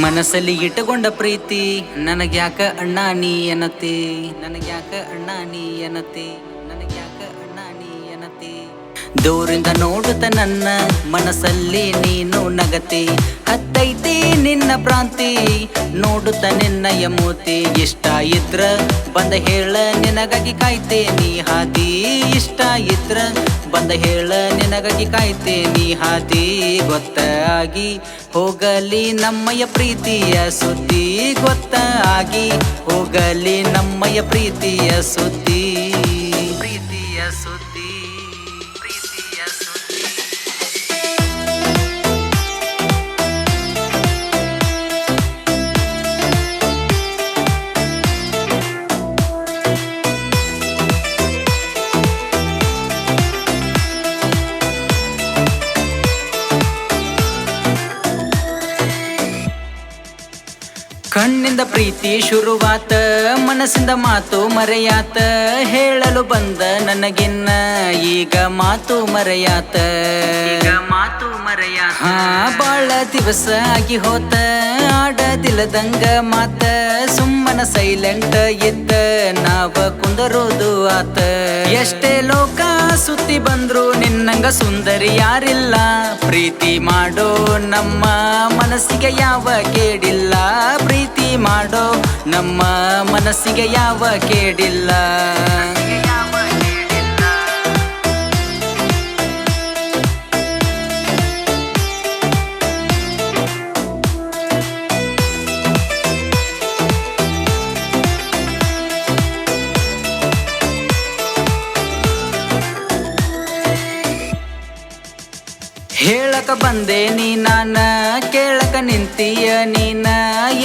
ಮನಸ್ಸಲ್ಲಿ ಇಟ್ಟುಕೊಂಡ ಪ್ರೀತಿ ನನಗ್ಯಾಕ ಅಣ್ಣ ನೀ ಎನತಿ ನನಗ್ಯಾಕ ಅಣ್ಣ ನೀ ಎನತಿ ನನಗ್ಯಾಕ ಅಣ್ಣ ನೀ ಎನತಿ ದೂರಿಂದ ನೋಡುತ್ತ ನನ್ನ ಮನಸ್ಸಲ್ಲಿ ನೀನು ನಗತಿ ಹತ್ತೈತಿ ನಿನ್ನ ಪ್ರಾಂತಿ, ನೋಡುತ್ತ ನಿನ್ನ ಯಮೂತಿ ಇಷ್ಟ ಇದ್ರ ಬಂದ ಹೇಳ ನಿನಗಾಗಿ ನೀ ಹಾದಿ. ಇದ್ರ ಬಂದ ಹೇಳ ನಿನಗಾಗಿ ನೀ ಹಾದಿ ಗೊತ್ತಾಗಿ ಹೋಗಲಿ ನಮ್ಮಯ ಪ್ರೀತಿಯ ಸುದ್ದಿ ಗೊತ್ತಾಗಿ ಹೋಗಲಿ ನಮ್ಮಯ ಪ್ರೀತಿಯ ಸುದ್ದಿ ಪ್ರೀತಿಯ ಸುದ್ದಿ ಕಣ್ಣಿಂದ ಪ್ರೀತಿ ಶುರುವಾತ ಮನಸ್ಸಿಂದ ಮಾತು ಮರೆಯಾತ ಹೇಳಲು ಬಂದ ನನಗಿನ್ನ ಈಗ ಮಾತು ಮರೆಯಾತ. ಈಗ ಮಾತು ಮರೆಯಾತ. ಹಾ ಬಾಳ ದಿವಸ ಆಗಿ ಹೋತ ಆಡದಿಲ್ಲದಂಗ ಮಾತ ಸುಮ್ಮನ ಸೈಲೆಂಟ್ ಇದ್ದ ನಾವ ಕುಂದರೋದು ಆತ. ಎಷ್ಟೇ ಲೋಕ ಸುತ್ತಿ ಬಂದ್ರು ನಿನ್ನಂಗ ಸುಂದರಿ ಯಾರಿಲ್ಲ ಪ್ರೀತಿ ಮಾಡೋ ನಮ್ಮ ಮನಸ್ಸಿಗೆ ಯಾವ ಕೇಡಿಲ್ಲ ಪ್ರೀತಿ ಮಾಡೋ ನಮ್ಮ ಮನಸ್ಸಿಗೆ ಯಾವ ಕೇಡಿಲ್ಲ. ಬಂದೆ ನೀ ನಾನ ಕೇಳಕ ನಿಂತೀಯ ನೀನ,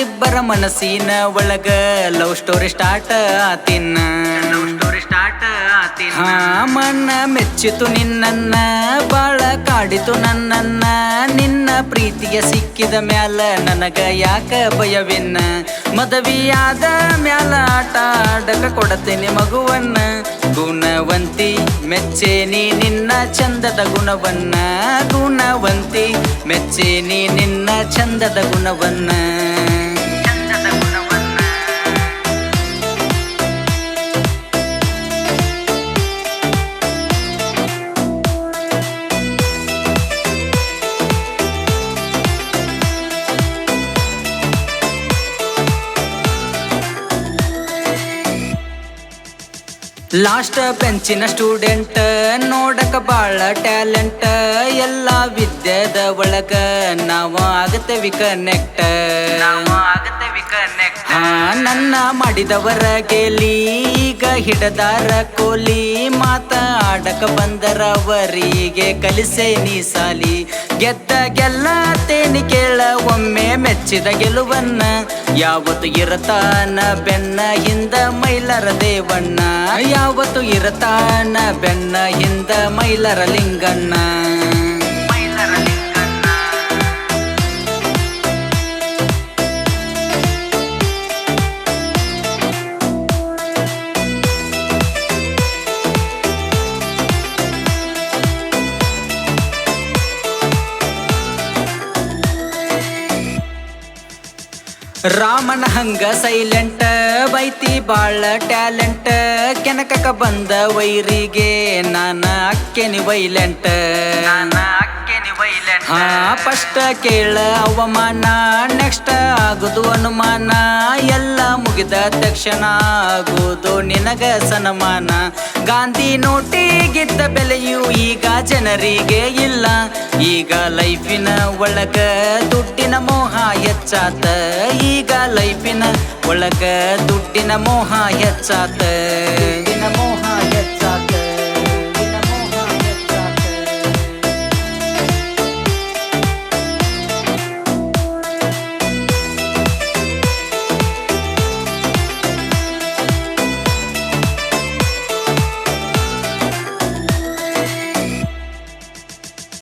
ಇಬ್ಬರ ಮನಸ್ಸಿನ ಒಳಗ ಲವ್ ಸ್ಟೋರಿ ಸ್ಟಾರ್ಟ್ ಆತಿನ ಲವ್ ಸ್ಟೋರಿ ಸ್ಟಾರ್ಟ್ ಆತಿನ ಮನ ಮೆಚ್ಚಿತು ನಿನ್ನನ್ನ, ಬಾಳ ಕಾಡಿತು ನನ್ನನ್ನ, ನಿನ್ನ ಪ್ರೀತಿಗೆ ಸಿಕ್ಕಿದ ಮ್ಯಾಲ ನನಗ ಯಾಕ ಭಯವಿನ್ನ? ಮದವಿಯಾದ ಮ್ಯಾಲ ಆಟ ಆಡಕ ಕೊಡತೇನೆ ಮಗುವನ್ನ ಗುಣವಂತಿ ಮೆಚ್ಚೇನಿ ನಿನ್ನ ಚಂದದ ಗುಣವನ್ನ ಗುಣವಂತಿ ಮೆಚ್ಚೇನಿ ನಿನ್ನ ಚಂದದ ಗುಣವನ್ನ. ಲಾಸ್ಟ್ ಬೆಂಚಿನ ಸ್ಟೂಡೆಂಟ್ ನೋಡಕ ಬಾಳ ಟ್ಯಾಲೆಂಟ್ ಎಲ್ಲ ವಿದ್ಯೆದ ಒಳಗ ನಾವು ಆಗತ್ತೇವಿ ಕನೆಕ್ಟ್ ಹಾ ನನ್ನ ಮಾಡಿದವರ ಗೆಲಿ ಹಿಡದಾರ ಕೋಲಿ ಮಾತಾಡಕ ಬಂದರ ಅವರಿಗೆ ಕಲಿಸೆ ನೀ ಸಾಲಿ. ಗೆದ್ದ ಗೆಲ್ಲತೇನಿ ಕೇಳ ಒಮ್ಮೆ ಮೆಚ್ಚಿದ ಗೆಲುವನ್ನ. ಯಾವತ್ತು ಇರತಾನ ಬೆನ್ನ ಹಿಂದ ಮೈಲರ ದೇವಣ್ಣ. ಯಾವತ್ತು ಇರತಾನ ಬೆನ್ನ ಹಿಂದ ಮೈಲರ ಲಿಂಗಣ್ಣ. ರಾಮನ ಹಂಗ ಸೈಲೆಂಟ್ ಬೈತಿ ಬಾಳ ಟ್ಯಾಲೆಂಟ್ ಕೆನಕಕ ಬಂದ ವೈರಿಗೆ ನಾನ ಅಕ್ಕೆನಿ ವೈಲೆಂಟ್ ಹಾ ಫಸ್ಟ್ ಕೇಳ ಅವಮಾನ ನೆಕ್ಸ್ಟ್ ಆಗುದು ಅನುಮಾನ. ಎಲ್ಲ ಮುಗಿದ ತಕ್ಷಣ ಆಗುದು ನಿನಗ ಸನ್ಮಾನ. ಗಾಂಧಿ ನೋಟಿಗಿದ್ದ ಬೆಲೆಯು ಈಗ ಜನರಿಗೆ ಇಲ್ಲ. ಈಗ ಲೈಫಿನ ಒಳಗ ದುಡ್ಡಿನ ಮೋಹ ಹೆಚ್ಚಾತ. ಈಗ ಲೈಫಿನ ಒಳಗ ದುಡ್ಡಿನ ಮೋಹ ಹೆಚ್ಚಾತ.